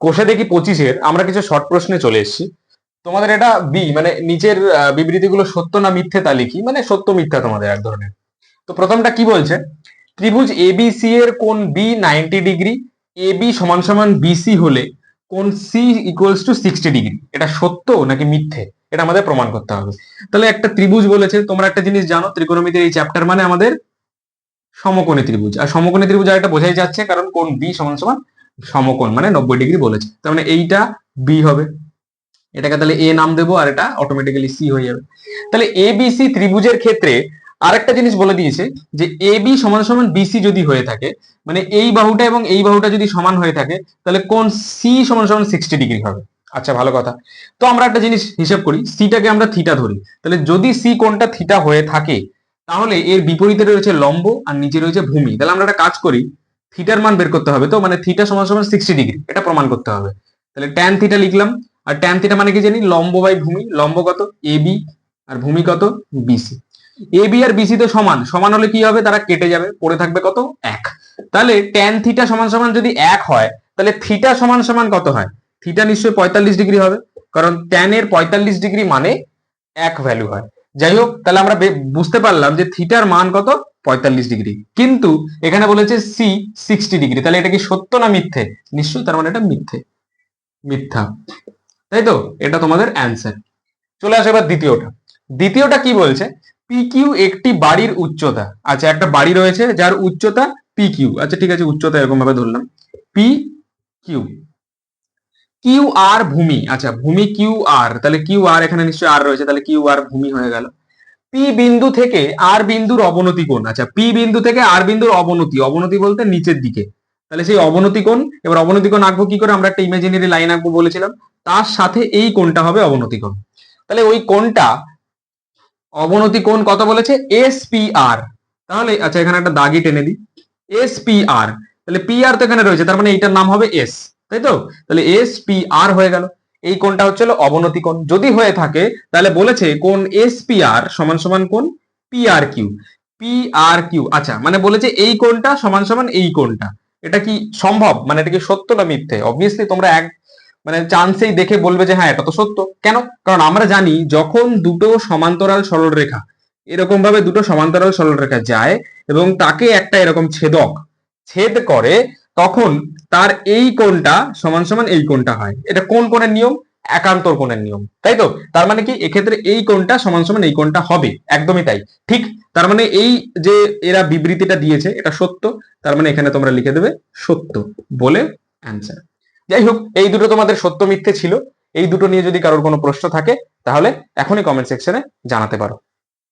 কোষে দেখি পঁচিশের, আমরা কিছু শর্ট প্রশ্নে চলে এসেছি। তোমাদের এটা বি মানে নিচের বিবৃতিগুলো সত্য না মিথ্যে তা লিখি মানে সত্য মিথ্যা তোমাদের এক ধরনের। তো প্রথমটা কি বলছে? ত্রিভুজ এবিসি এর কোন B ninety degree A B সমান সমান বিসি হলে কোন C equals to sixty degree এটা সত্য নাকি মিথ্যে? এটা আমাদের প্রমাণ করতে হবে। তাহলে একটা ত্রিভুজ বলেছে, তোমরা একটা জিনিস জানো, ত্রিকোণমিতির এই চ্যাপ্টার মানে আমাদের সমকোণী ত্রিভুজ। আর সমকোণী ত্রিভুজ আর একটা বোঝাই যাচ্ছে, কারণ কোন বি সমান সমান সমকোণ মানে নব্বই ডিগ্রি বলেছে। তার মানে এইটা বি হবে। এটাকে তাহলে এ নাম দেবো আর এটা অটোমেটিক্যালি সি হয়ে যাবে। তাহলে এ বি সি ত্রিভুজের ক্ষেত্রে আরেকটা জিনিস বলে দিয়েছে যে এ বি সমান সমান বিসি যদি হয়ে থাকে মানে এই বাহুটা এবং এই বাহুটা যদি সমান হয়ে থাকে, তাহলে কোন সি সমান সমান সিক্সটি ডিগ্রি হবে। আচ্ছা ভালো কথা। তো আমরা একটা জিনিস হিসাব করি সিটাকে আমরা থিটা ধরি। তাহলে যদি সি কোনটা থিটা হয়ে থাকে, তাহলে এর বিপরীতে রয়েছে লম্ব আর নিচে রয়েছে ভূমি। তাহলে আমরা একটা কাজ করি থিটার মান বের করতে হবে তো? মানে থিটা সমান সমান সিক্সটি ডিগ্রি এটা প্রমাণ করতে হবে। তাহলে ট্যান থিটা লিখলাম। আর ট্যান থিটা মানে কি জানি? লম্ব বাই ভূমি। লম্ব কত? এ বি আর ভূমি কত? বিসি এ বি আর বিসি তো সমান। সমান হলে কি হবে? তারা কেটে যাবে। পড়ে থাকবে কত? এক। তাহলে ট্যান থিটা সমান সমান যদি এক হয়, তাহলে থিটা সমান সমান কত হয়? থিটা নিশ্চয়ই পঁয়তাল্লিশ ডিগ্রি হবে। কারণ ট্যান এর পঁয়তাল্লিশ ডিগ্রি মানে এক ভ্যালু হয়। যাই হোক, তাহলে আমরা বুঝতে পারলাম যে থিটার মান কত? পঁয়তাল্লিশ ডিগ্রি। কিন্তু এখানে বলেছে সি সিক্সটি ডিগ্রি। তাহলে এটা কি সত্য না মিথ্যে? নিশ্চয়ই তার মানে এটা মিথ্যে। মিথ্যা। তাই তো? এটা তোমাদের অ্যান্সার চলে আসে এবার দ্বিতীয়টা। দ্বিতীয়টা কি বলছে? পি কিউ একটি বাড়ির উচ্চতা। আচ্ছা একটা বাড়ি রয়েছে যার উচ্চতা পি কিউ আচ্ছা ঠিক আছে, উচ্চতা এরকম ভাবে ধরলাম। পি কিউ কিউ আর ভূমি। আচ্ছা ভূমি কিউ আর, তাহলে কিউ আর এখানে নিশ্চয়ই আর রয়েছে, তাহলে কিউ আর ভূমি হয়ে গেল। পি বিন্দু থেকে আর বিন্দুর অবনতি কোণ। আচ্ছা পি বিন্দু থেকে আর বিন্দুর অবনতি অবনতি বলতে নিচের দিকে। তাহলে সেই অবনতি কোণ, এবার অবনতি কোণ আঁকবো কি করে? আমরা একটা ইমাজিনারি লাইন আঁকবো বলেছিলাম। তার সাথে এই কোণটা হবে অবনতি কোণ। তাহলে ওই কোণটা অবনতি কোণ কত বলেছে? এস পি আর তাহলে আচ্ছা এখানে একটা দাগি টেনে দিই। এস পি আর তাহলে পি আর তো এখানে রয়েছে, তার মানে এইটার নাম হবে এস তাই তো তাহলে এস পি আর হয়ে গেল। এই কোণটা হচ্ছে অবনতি কোণ। যদি হয়ে থাকে, তাহলে বলেছে কোন এস পি আর সমান সমান কোন P R Q P R Q আচ্ছা মানে বলেছে এই কোণটা সমান সমান এই কোণটা। এটা কি সম্ভব? মানে এটা কি সত্য না মিথ্যে? অবভিয়াসলি তোমরা এক মানে চান্সেই দেখে বলবে যে হ্যাঁ এটা তো সত্য। কেন? কারণ আমরা জানি যখন দুটো সমান্তরাল সরলরেখা এরকম ভাবে দুটো সমান্তরাল সরলরেখা যায় এবং তাকে একটা এরকম ছেদক, ছেদ করে তখন তার এই কোণটা সমান সমান এই কোণটা হয়। এটা কোন কোণের নিয়ম? একান্তর কোণের নিয়ম। তাই তো? তার মানে কি? এক্ষেত্রে এই কোণটা সমান সমান এই কোণটা হবে। একদমই তাই। ঠিক? তার মানে এই যে এরা বিবৃতিটা দিয়েছে, এটা সত্য। তার মানে এখানে তোমরা লিখে দেবে সত্য বলে অ্যান্সার যাই হোক, এই দুটো তোমাদের সত্য মিথ্যে ছিল। এই দুটো নিয়ে যদি কারোর কোনো প্রশ্ন থাকে, তাহলে এখনই কমেন্ট সেকশনে জানাতে পারো।